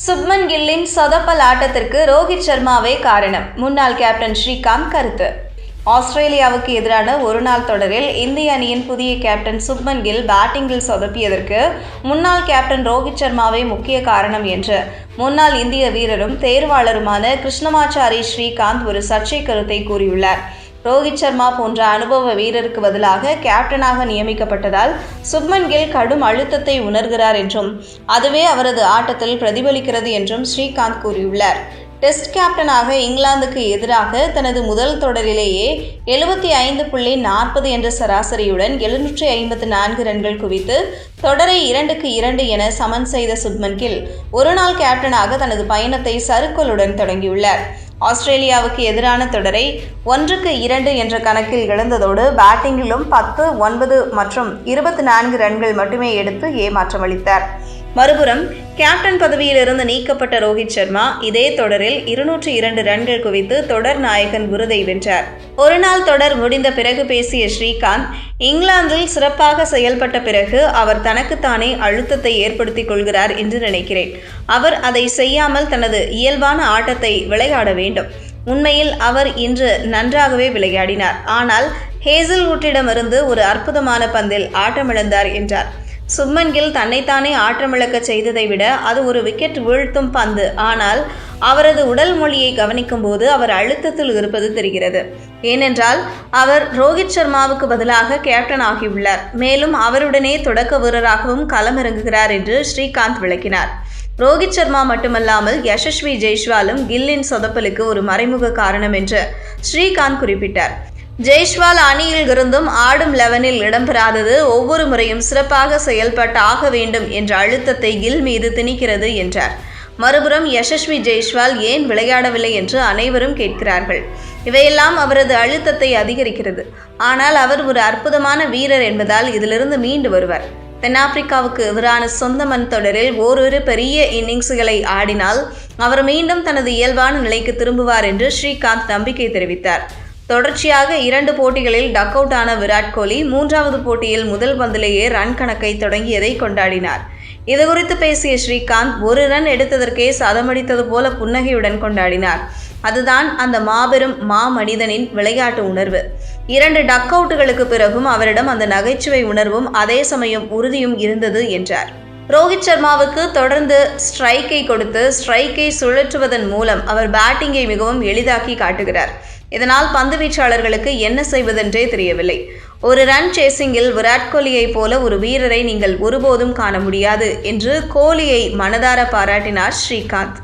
சுப்மன் கில்லின் சொதப்பல் ஆட்டத்திற்கு ரோஹித் சர்மாவே காரணம். முன்னாள் கேப்டன் ஸ்ரீகாந்த் கருத்து. ஆஸ்திரேலியாவுக்கு எதிரான ஒருநாள் தொடரில் இந்திய அணியின் புதிய கேப்டன் சுப்மன் கில் பேட்டிங்கில் சொதப்பியதற்கு முன்னாள் கேப்டன் ரோஹித் சர்மாவே முக்கிய காரணம் என்று. முன்னாள் இந்திய வீரரும் தேர்வாளருமான கிருஷ்ணமாச்சாரி ஸ்ரீகாந்த் ஒரு சர்ச்சை கருத்தை கூறியுள்ளார். ரோஹித் சர்மா போன்ற அனுபவ வீரருக்கு பதிலாக கேப்டனாக நியமிக்கப்பட்டதால் சுப்மன் கில் கடும் அழுத்தத்தை உணர்கிறார் என்றும் அதுவே அவரது ஆட்டத்தில் பிரதிபலிக்கிறது என்றும் ஸ்ரீகாந்த் கூறியுள்ளார். டெஸ்ட் கேப்டனாக இங்கிலாந்துக்கு எதிராக தனது முதல் தொடரிலேயே எழுபத்தி ஐந்து புள்ளி நாற்பது என்ற சராசரியுடன் எழுநூற்றி ஐம்பத்து நான்கு ரன்கள் குவித்து தொடரை இரண்டுக்கு இரண்டு என சமன் செய்த சுப்மன் கில் ஒருநாள் கேப்டனாக தனது பயணத்தை சறுக்கலுடன் தொடங்கியுள்ளார். ஆஸ்திரேலியாவுக்கு எதிரான தொடரை ஒன்றுக்கு இரண்டு என்ற கணக்கில் இழந்ததோடு பேட்டிங்கிலும் பத்து ஒன்பது மற்றும் இருபத்தி நான்கு ரன்கள் மட்டுமே எடுத்து ஏமாற்றமளித்தார். மறுபுறம் கேப்டன் பதவியிலிருந்து நீக்கப்பட்ட ரோஹித் சர்மா இதே தொடரில் இருநூற்றி இரண்டு ரன்கள் குவித்து தொடர் நாயகன் விருதை வென்றார். ஒருநாள் தொடர் முடிந்த பிறகு பேசிய ஸ்ரீகாந்த் இங்கிலாந்தில் சிறப்பாக செயல்பட்ட பிறகு அவர் தனக்குத்தானே அழுத்தத்தை ஏற்படுத்திக் கொள்கிறார் என்று நினைக்கிறேன். அவர் அதை செய்யாமல் தனது இயல்பான ஆட்டத்தை விளையாட வேண்டும். உண்மையில் அவர் இன்று நன்றாகவே விளையாடினார். ஆனால் ஹேசல்வுட்டிடமிருந்து ஒரு அற்புதமான பந்தில் ஆட்டமிழந்தார் என்றார். சுப்மன் கில் தன்னைத்தானே ஆற்றமிழக்க செய்ததை விட அது ஒரு விக்கெட் வீழ்த்தும் பந்து. ஆனால் அவரது உடல் மொழியை கவனிக்கும் போது அவர் அழுத்தத்தில் இருப்பது தெரிகிறது. ஏனென்றால் அவர் ரோஹித் சர்மாவுக்கு பதிலாக கேப்டன் ஆகியுள்ளார். மேலும் அவருடனே தொடக்க வீரராகவும் களமிறங்குகிறார் என்று ஸ்ரீகாந்த் விளக்கினார். ரோஹித் சர்மா மட்டுமல்லாமல் யசஸ்வி ஜெய்ஷ்வாலும் கில்லின் சொதப்பலுக்கு ஒரு மறைமுக காரணம் என்று ஸ்ரீகாந்த் குறிப்பிட்டார். ஜெய்ஷ்வால் அணியில் இருந்தும் ஆடும் லெவனில் இடம்பெறாதது. ஒவ்வொரு முறையும் சிறப்பாக செயல்பட்டு ஆக வேண்டும் என்ற அழுத்தத்தை கில் மீது திணிக்கிறது என்றார். மறுபுறம் யசஸ்வி ஜெய்ஷ்வால் ஏன் விளையாடவில்லை என்று அனைவரும் கேட்கிறார்கள். இவையெல்லாம் அவரது அழுத்தத்தை அதிகரிக்கிறது. ஆனால் அவர் ஒரு அற்புதமான வீரர் என்பதால் இதிலிருந்து மீண்டு வருவார். தென்னாப்பிரிக்காவுக்கு எதிரான சொந்த மண் தொடரில் ஓரிரு பெரிய இன்னிங்ஸுகளை ஆடினால் அவர் மீண்டும் தனது இயல்பான நிலைக்கு திரும்புவார் என்று ஸ்ரீகாந்த் நம்பிக்கை தெரிவித்தார். தொடர்ச்சியாக இரண்டு போட்டிகளில் டக் அவுட் ஆன விராட் கோலி மூன்றாவது போட்டியில் முதல் பந்திலேயே ரன் கணக்கை தொடங்கியதை கொண்டாடினார். இதுகுறித்து பேசிய ஸ்ரீகாந்த் ஒரு ரன் எடுத்ததற்கே சதமடித்தது போல புன்னகையுடன் கொண்டாடினார். அதுதான் அந்த மாபெரும் மா மனிதனின் விளையாட்டு உணர்வு. இரண்டு டக் அவுட்டுகளுக்கு பிறகும் அவரிடம் அந்த நகைச்சுவை உணர்வும் அதே சமயம் உறுதியும் இருந்தது என்றார். ரோஹித் சர்மாவுக்கு தொடர்ந்து ஸ்ட்ரைக்கை கொடுத்து ஸ்ட்ரைக்கை சுழற்றுவதன் மூலம் அவர் பேட்டிங்கை மிகவும் எளிதாக்கி காட்டுகிறார். இதனால் பந்து வீச்சாளர்களுக்கு என்ன செய்வதென்றே தெரியவில்லை. ஒரு ரன் சேசிங்கில் விராட் கோலியைப் போல ஒரு வீரரை நீங்கள் ஒருபோதும் காண முடியாது என்று கோலியை மனதார பாராட்டினார் ஸ்ரீகாந்த்.